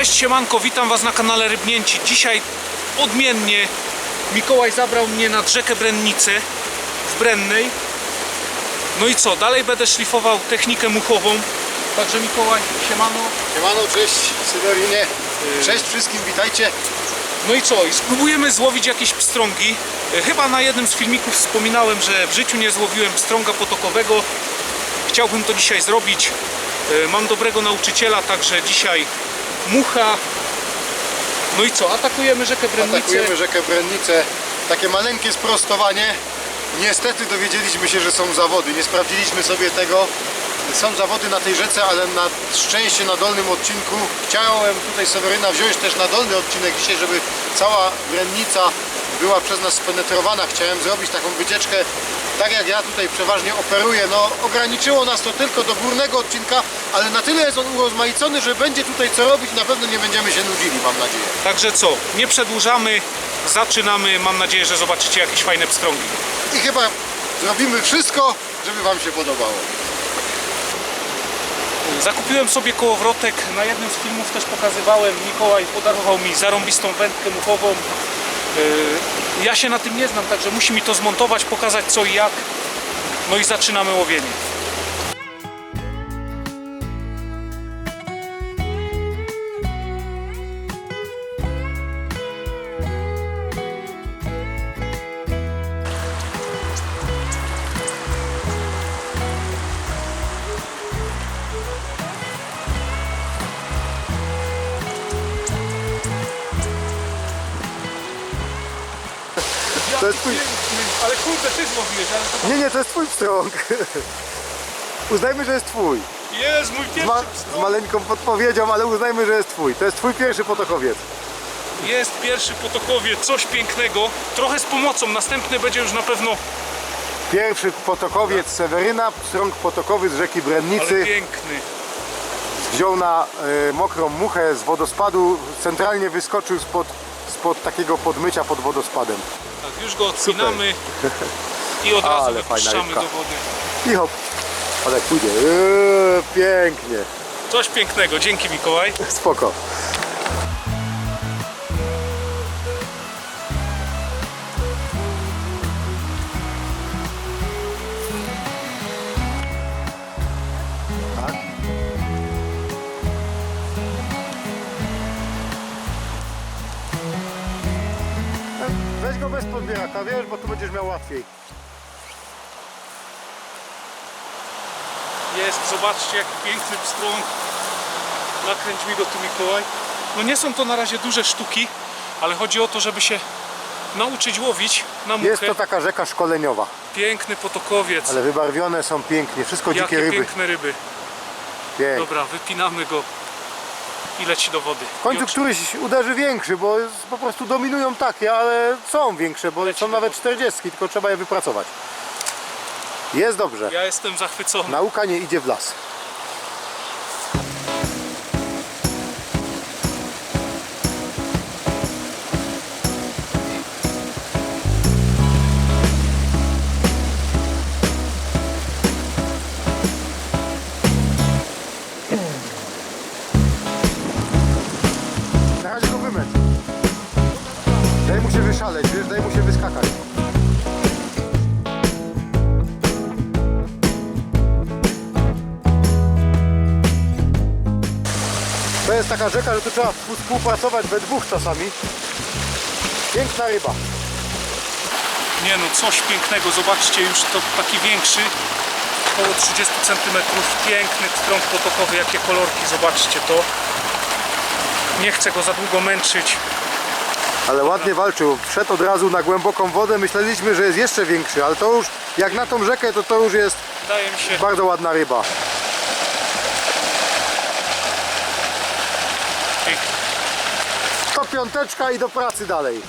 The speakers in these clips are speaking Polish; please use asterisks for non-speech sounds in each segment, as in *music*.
Cześć siemanko, witam was na kanale Rybnięci. Dzisiaj odmiennie Mikołaj zabrał mnie nad rzekę Brennicę w Brennej. No i co, dalej będę szlifował technikę muchową. Także Mikołaj, siemano. Siemano, cześć Syberinie. Cześć wszystkim, witajcie. No i co, i spróbujemy złowić jakieś pstrągi. E, Chyba na jednym z filmików wspominałem, że w życiu nie złowiłem pstrąga potokowego. Chciałbym to dzisiaj zrobić. E, Mam dobrego nauczyciela, także dzisiaj mucha. No i co, atakujemy rzekę Brennicę. Atakujemy rzekę Brennicę. Takie maleńkie sprostowanie. Niestety dowiedzieliśmy się, że są zawody. Nie sprawdziliśmy sobie tego. Są zawody na tej rzece, ale na szczęście na dolnym odcinku. Chciałem tutaj Seweryna wziąć też na dolny odcinek dzisiaj, żeby cała Brennica była przez nas spenetrowana. Chciałem zrobić taką wycieczkę, tak jak ja tutaj przeważnie operuję. No ograniczyło nas to tylko do górnego odcinka, ale na tyle jest on urozmaicony, że będzie tutaj co robić. Na pewno nie będziemy się nudzili, mam nadzieję. Także co, nie przedłużamy, zaczynamy. Mam nadzieję, że zobaczycie jakieś fajne pstrągi. I chyba zrobimy wszystko, żeby Wam się podobało. Zakupiłem sobie kołowrotek, na jednym z filmów też pokazywałem. Mikołaj podarował mi zarąbistą wędkę muchową. Yy, Ja się na tym nie znam, także musi mi to zmontować, pokazać co i jak. No i zaczynamy łowienie. Jest twój... Ale kurde, ty złowiłeś, ale Nie, nie, to jest Twój pstrąg. *laughs* Uznajmy, że jest Twój. jest mój Z, pierwszy ma... z pstrąg. maleńką podpowiedzią, ale uznajmy, że jest Twój. To jest Twój pierwszy potokowiec. Jest pierwszy potokowie, coś pięknego. Trochę z pomocą, następny będzie już na pewno, Pierwszy potokowiec Seweryna, pstrąg potokowy z rzeki ale Brennicy. piękny. Wziął na e, mokrą muchę z wodospadu. Centralnie wyskoczył spod, spod takiego podmycia pod wodospadem. Tak, już go odpinamy i od razu Ale wypuszczamy do wody. I hop. Ale pójdzie. Eee, pięknie. Coś pięknego, dzięki Mikołaj. *laughs* Spoko. Wiesz, bo tu będziesz miał łatwiej. Jest, zobaczcie jaki piękny pstrąg. Nakręć mi go tu Mikołaj. No nie są to na razie duże sztuki, ale chodzi o to, żeby się nauczyć łowić na muchę. Jest to taka rzeka szkoleniowa, Piękny potokowiec. ale wybarwione są pięknie, wszystko Jakie dzikie ryby. piękne ryby. Pięknie. Dobra, wypinamy go i leci do wody. W końcu któryś uderzy większy, bo jest- po prostu dominują takie, ale są większe, bo Leci są do nawet wody. 40, tylko trzeba je wypracować. Jest dobrze. Ja jestem zachwycony. Nauka nie idzie w las. Taka rzeka, że tu trzeba współpracować we dwóch czasami. Piękna ryba. Nie no, coś pięknego. Zobaczcie, już to taki większy. Około 30 cm. Piękny pstrąg potokowy. Jakie kolorki. Zobaczcie to. Nie chcę go za długo męczyć. Ale ładnie walczył. Wszedł od razu na głęboką wodę. Myśleliśmy, że jest jeszcze większy, ale to już, jak na tą rzekę, to to już jest Wydaje mi się, bardzo ładna ryba. piękny. To piąteczka i do pracy dalej.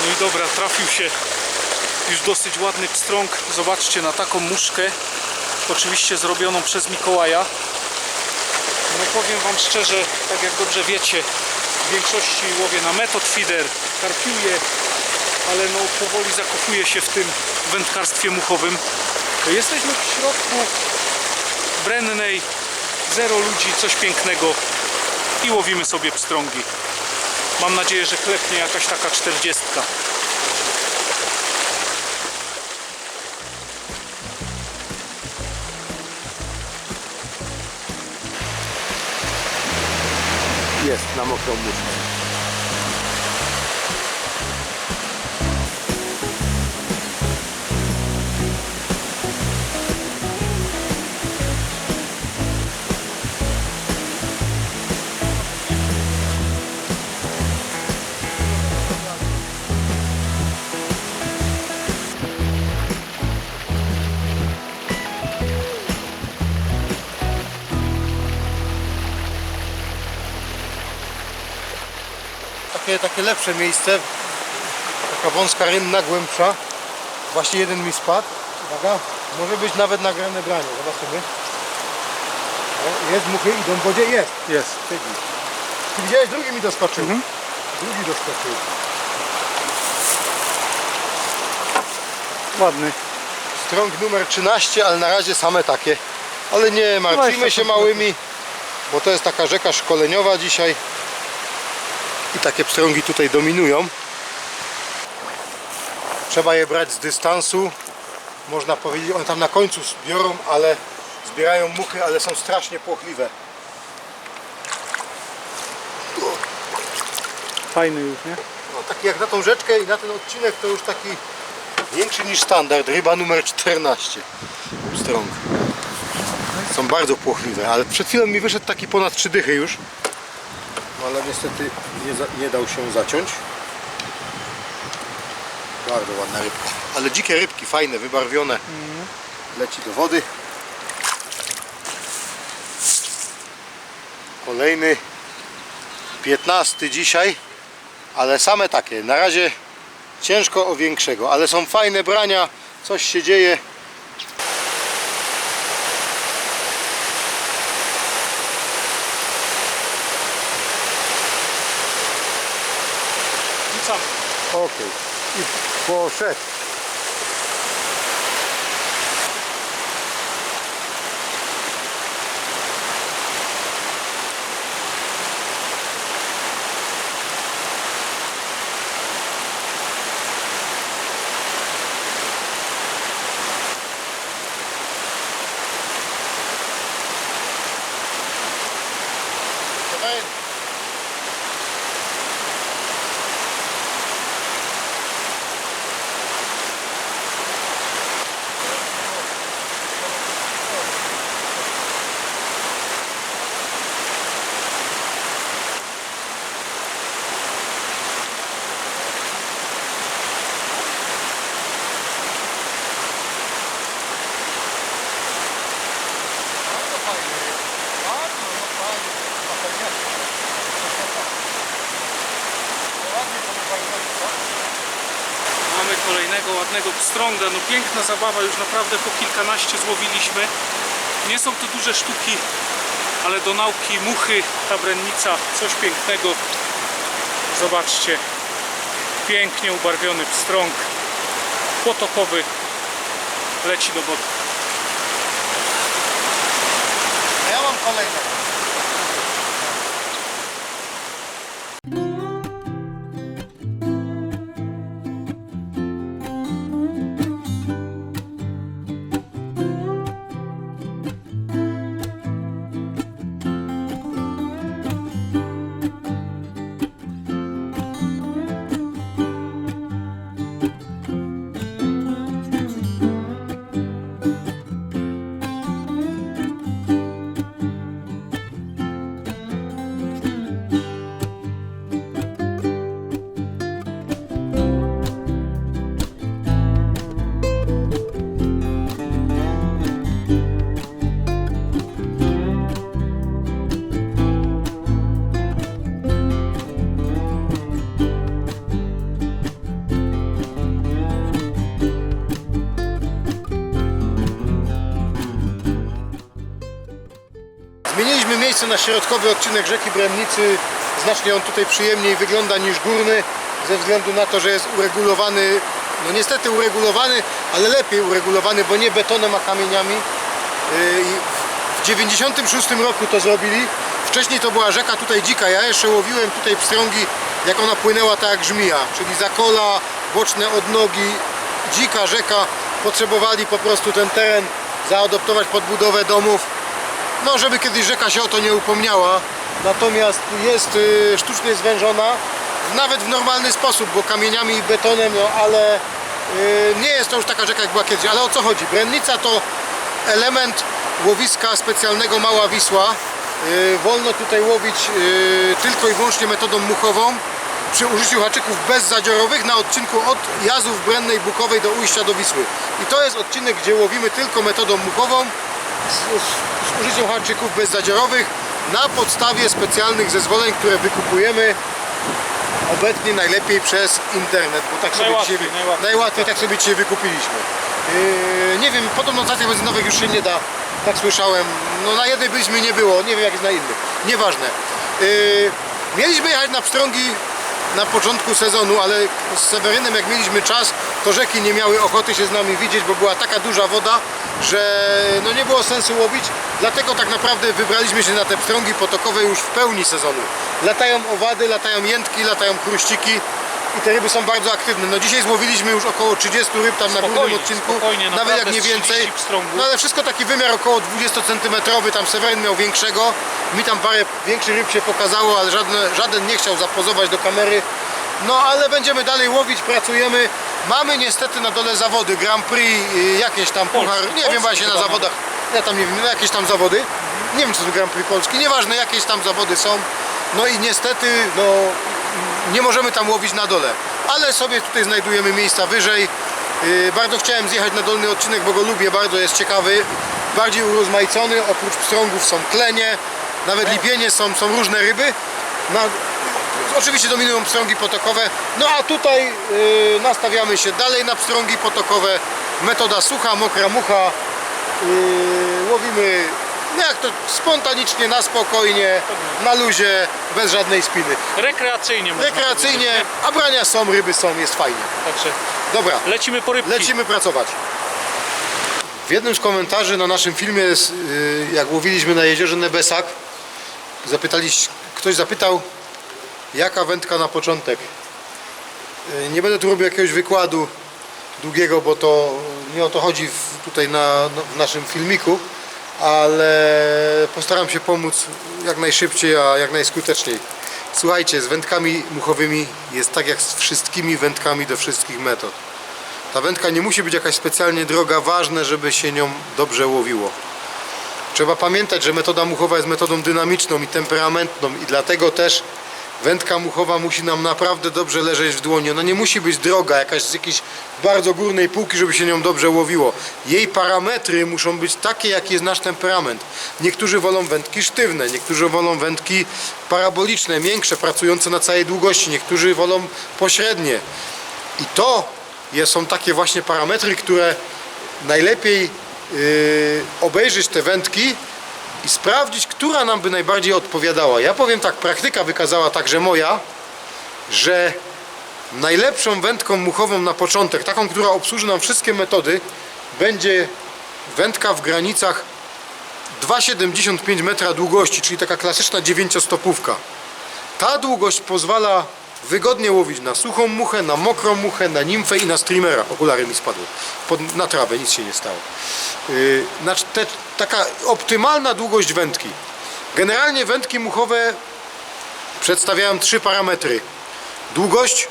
No i dobra, trafił się już dosyć ładny pstrąg. Zobaczcie na taką muszkę. Oczywiście zrobioną przez Mikołaja. Powiem Wam szczerze, tak jak dobrze wiecie, w większości łowię na metod feeder, karpiuję, ale no powoli zakochuję się w tym wędkarstwie muchowym. Jesteśmy w środku brennej, zero ludzi, coś pięknego i łowimy sobie pstrągi. Mam nadzieję, że klepnie jakaś taka czterdziestka. Jest, na mokrą muszkę. Lepsze miejsce. Taka wąska rynna, głębsza. Właśnie jeden mi spadł. Uwaga, może być nawet nagrane branie. Zobaczymy. O, jest, muchy idą w wodzie. Jest. Jest. Siedzi. Ty widziałeś, drugi mi doskoczył. Drugi doskoczył. Ładny. Strąg numer 13, ale na razie same takie. Ale nie martwimy się małymi, bo to jest taka rzeka szkoleniowa dzisiaj. I takie pstrągi tutaj dominują. Trzeba je brać z dystansu. Można powiedzieć, one tam na końcu zbiorą, ale zbierają muchy, ale są strasznie płochliwe. Fajny już, nie? No, taki jak na tą rzeczkę i na ten odcinek to już taki większy niż standard. Ryba numer 14. Strąg. Są bardzo płochliwe, ale przed chwilą mi wyszedł taki ponad 3 dychy już. Ale niestety nie, za, nie dał się zaciąć. Bardzo ładna rybka. Ale dzikie rybki, fajne, wybarwione. Leci do wody. Kolejny 15 dzisiaj ale same takie. Na razie ciężko o większego, ale są fajne brania, coś się dzieje. Okej. I poszedł. Ładnego pstrąga. No piękna zabawa, już naprawdę po kilkanaście złowiliśmy. Nie są to duże sztuki, ale do nauki muchy, ta brennica, coś pięknego. Zobaczcie, pięknie ubarwiony pstrąg potokowy leci do wody. Ja mam kolejnego. Środkowy odcinek rzeki Bremnicy. Znacznie on tutaj przyjemniej wygląda niż górny, ze względu na to, że jest uregulowany, no niestety uregulowany, ale lepiej uregulowany, bo nie betonem, a kamieniami. Yy, W 96 roku to zrobili. Wcześniej to była rzeka tutaj dzika. Ja jeszcze łowiłem tutaj pstrągi, jak ona płynęła tak jak żmija, czyli zakola, boczne odnogi, dzika rzeka. Potrzebowali po prostu ten teren zaadoptować pod budowę domów no żeby kiedyś rzeka się o to nie upomniała. Natomiast jest y, sztucznie zwężona nawet w normalny sposób, bo kamieniami i betonem, no ale y, nie jest to już taka rzeka jak była kiedyś, ale o co chodzi? Brennica to element łowiska specjalnego Mała Wisła. Y, wolno tutaj łowić tylko i wyłącznie metodą muchową przy użyciu haczyków bezzadziorowych na odcinku od Jazów Brennej Bukowej do ujścia do Wisły. I to jest odcinek, gdzie łowimy tylko metodą muchową z, z użyciem haczyków bezzadziorowych na podstawie specjalnych zezwoleń, które wykupujemy obecnie najlepiej przez internet, bo tak sobie Najłatwiej, dzisiaj, najłatwiej. najłatwiej tak sobie dzisiaj wykupiliśmy. Yy, nie wiem, podobno na stacjach benzynowych już się nie da, tak słyszałem. No na jednej byliśmy nie było, nie wiem jak jest na innych. Nieważne. Yy, mieliśmy jechać na pstrągi na początku sezonu, ale z Sewerynem jak mieliśmy czas, to rzeki nie miały ochoty się z nami widzieć, bo była taka duża woda, że no nie było sensu łowić. Dlatego tak naprawdę wybraliśmy się na te pstrągi potokowe już w pełni sezonu. Latają owady, latają jętki, latają chruściki i te ryby są bardzo aktywne. No dzisiaj złowiliśmy już około 30 ryb tam na Spokojnie, głównym odcinku, spokojnie, nawet jak nie z 30 więcej. No ale wszystko taki wymiar około 20 cm, tam Seweryn miał większego. Mi tam parę większych ryb się pokazało, ale żaden, żaden nie chciał zapozować do kamery. No ale będziemy dalej łowić, pracujemy. Mamy niestety na dole zawody, Grand Prix, y, jakieś tam puchar, nie Polski wiem właśnie na chyba zawodach, ja tam nie wiem, no jakieś tam zawody. Nie wiem czy to Grand Prix Polski, nieważne jakieś tam zawody są. No i niestety, no nie możemy tam łowić na dole, ale sobie tutaj znajdujemy miejsca wyżej. Yy, bardzo chciałem zjechać na dolny odcinek, bo go lubię, bardzo jest ciekawy, bardziej urozmaicony, oprócz pstrągów są klenie, nawet lipienie są, są różne ryby. Na, oczywiście dominują pstrągi potokowe, no a tutaj yy, nastawiamy się dalej na pstrągi potokowe, metoda sucha, mokra mucha, yy, łowimy no jak to spontanicznie, na spokojnie, na luzie, bez żadnej spiny. Rekreacyjnie można Rekreacyjnie, a brania są, ryby są, jest fajnie. Także Dobra, lecimy po rybki. lecimy pracować. W jednym z komentarzy na naszym filmie, jest, yy, jak łowiliśmy na jeziorze Nebesak, zapytali, ktoś zapytał, jaka wędka na początek. Yy, Nie będę tu robił jakiegoś wykładu długiego, bo to nie o to chodzi w, tutaj na, no, w naszym filmiku, ale postaram się pomóc jak najszybciej, a jak najskuteczniej. Słuchajcie, z wędkami muchowymi jest tak jak z wszystkimi wędkami do wszystkich metod. Ta wędka nie musi być jakaś specjalnie droga, ważne, żeby się nią dobrze łowiło. Trzeba pamiętać, że metoda muchowa jest metodą dynamiczną i temperamentną i dlatego też wędka muchowa musi nam naprawdę dobrze leżeć w dłoni. Ona nie musi być droga, jakaś z jakiejś bardzo górnej półki, żeby się nią dobrze łowiło. Jej parametry muszą być takie, jaki jest nasz temperament. Niektórzy wolą wędki sztywne, niektórzy wolą wędki paraboliczne, miększe, pracujące na całej długości, niektórzy wolą pośrednie. I to są takie właśnie parametry, które najlepiej yy, obejrzeć te wędki i sprawdzić, która nam by najbardziej odpowiadała. Ja powiem tak, praktyka wykazała także moja, że najlepszą wędką muchową na początek, taką, która obsłuży nam wszystkie metody, będzie wędka w granicach 2,75 metra długości, czyli taka klasyczna dziewięciostopówka. Ta długość pozwala wygodnie łowić na suchą muchę, na mokrą muchę, na nimfę i na streamera. Okulary mi spadły. Pod, na trawę, nic się nie stało. Yy, znaczy te, taka optymalna długość wędki. Generalnie wędki muchowe przedstawiają trzy parametry. Długość,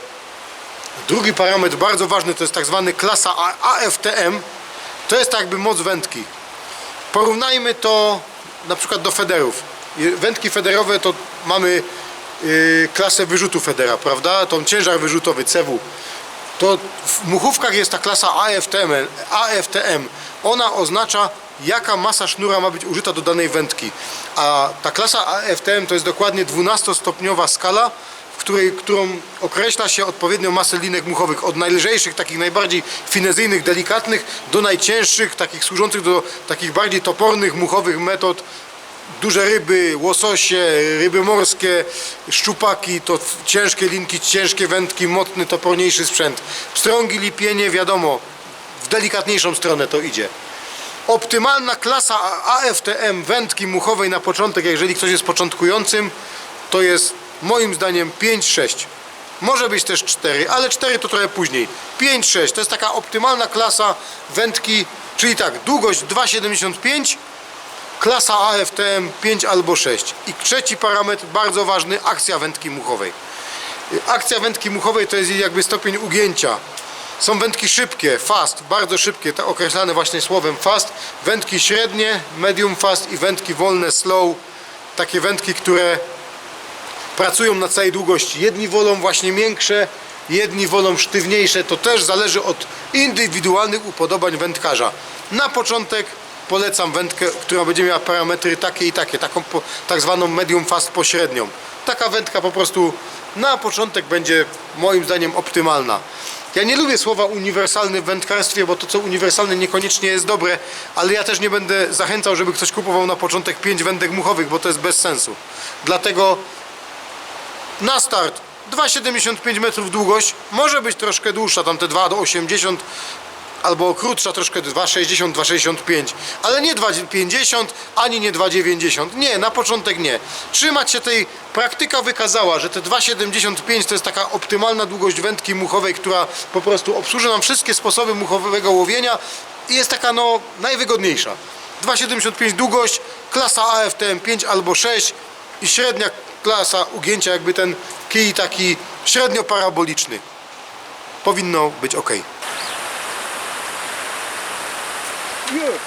drugi parametr bardzo ważny to jest tak zwany klasa AFTM. To jest jakby moc wędki. Porównajmy to na przykład do federów. Wędki federowe to mamy klasę wyrzutu federa, prawda? Tą ciężar wyrzutowy CW. To w muchówkach jest ta klasa AFTM. AFTM. Ona oznacza jaka masa sznura ma być użyta do danej wędki. A ta klasa AFTM to jest dokładnie 12-stopniowa skala, w której, którą określa się odpowiednią masę linek muchowych. Od najlżejszych, takich najbardziej finezyjnych, delikatnych, do najcięższych, takich służących do takich bardziej topornych, muchowych metod duże ryby, łososie, ryby morskie, szczupaki, to ciężkie linki, ciężkie wędki, mocny, toporniejszy sprzęt. Pstrągi, lipienie, wiadomo, w delikatniejszą stronę to idzie. Optymalna klasa AFTM wędki muchowej na początek, jeżeli ktoś jest początkującym, to jest moim zdaniem 5-6. Może być też 4, ale 4 to trochę później. 5-6 to jest taka optymalna klasa wędki, czyli tak, długość 2,75, klasa AFTM 5 albo 6. I trzeci parametr, bardzo ważny, akcja wędki muchowej. Akcja wędki muchowej to jest jakby stopień ugięcia. Są wędki szybkie, fast, bardzo szybkie, te określane właśnie słowem fast. Wędki średnie, medium fast i wędki wolne, slow. Takie wędki, które pracują na całej długości. Jedni wolą właśnie miększe, jedni wolą sztywniejsze. To też zależy od indywidualnych upodobań wędkarza. Na początek polecam wędkę, która będzie miała parametry takie i takie, taką tak zwaną medium fast pośrednią. Taka wędka po prostu na początek będzie moim zdaniem optymalna. Ja nie lubię słowa uniwersalny w wędkarstwie, bo to co uniwersalne niekoniecznie jest dobre, ale ja też nie będę zachęcał, żeby ktoś kupował na początek 5 wędek muchowych, bo to jest bez sensu. Dlatego na start 2,75 metrów długość, może być troszkę dłuższa, tam te 2 do 80 albo krótsza troszkę 2,60, 2,65 ale nie 2,50 ani nie 2,90 nie, na początek nie. Trzymać się tej, praktyka wykazała, że te 2,75 to jest taka optymalna długość wędki muchowej, która po prostu obsłuży nam wszystkie sposoby muchowego łowienia i jest taka no najwygodniejsza. 2,75 długość, klasa AFTM 5 albo 6 i średnia klasa ugięcia jakby ten kij taki średnio paraboliczny. Powinno być ok. you.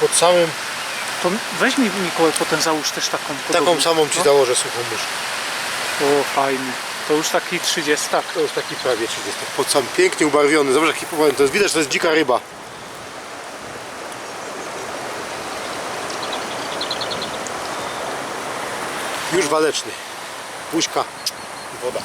Pod samym To weź mi Mikołaj potem załóż też taką taką podobną. samą ci No. założę suchą mysz. O, fajny. To już taki 30. To jest taki prawie 30. Pod sam pięknie ubarwiony. Zobacz jaki powiem, to jest widać, że to jest dzika ryba. Już waleczny. Buźka i woda.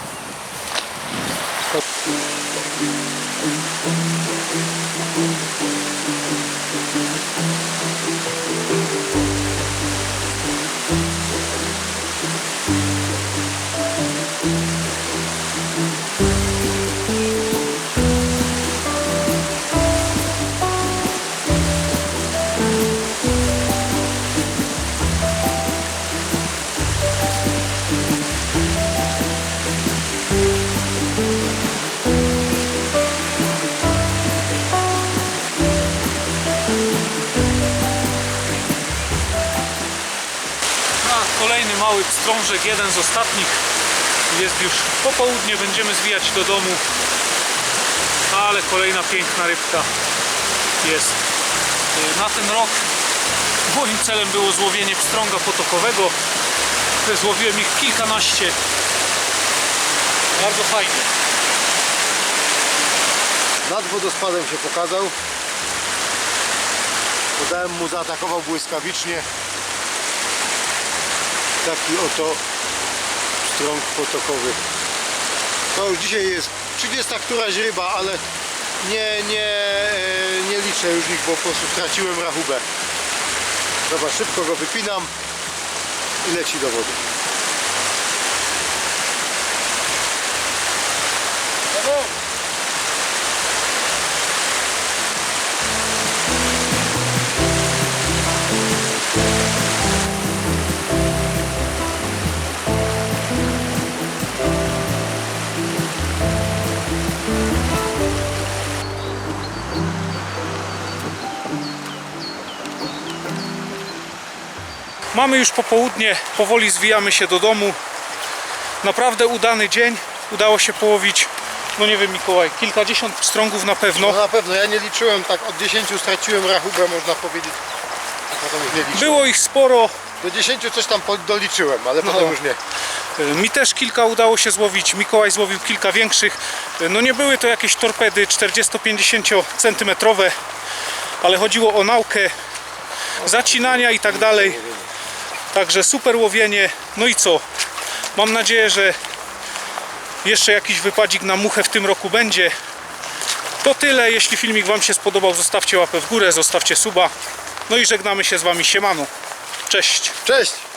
Jeden z ostatnich. Jest już popołudnie, będziemy zwijać do domu. Ale kolejna piękna rybka jest. Y, Na ten rok moim celem było złowienie pstrąga potokowego. Złowiłem ich kilkanaście. Bardzo fajnie. Nad wodospadem się pokazał. Podałem mu, zaatakował błyskawicznie. Taki oto strąg potokowy. To już dzisiaj jest 30 któraś ryba, ale nie, nie, e, nie liczę już ich, bo po prostu straciłem rachubę. Dobra, szybko go wypinam i leci do wody. Mamy już popołudnie, powoli zwijamy się do domu. Naprawdę udany dzień. Udało się połowić, no nie wiem Mikołaj, kilkadziesiąt pstrągów na pewno. No na pewno, ja nie liczyłem, tak od 10 straciłem rachubę, można powiedzieć. Było ich sporo, Do 10 coś tam doliczyłem, ale No. potem już nie. E, Mi też kilka udało się złowić, Mikołaj złowił kilka większych. E, No nie były to jakieś torpedy 40-50 centymetrowe, ale chodziło o naukę zacinania i tak dalej. Także super łowienie. No i co? Mam nadzieję, że jeszcze jakiś wypadzik na muchę w tym roku będzie. To tyle. Jeśli filmik Wam się spodobał, zostawcie łapę w górę, zostawcie suba. No i żegnamy się z Wami. Siemano. Cześć. Cześć!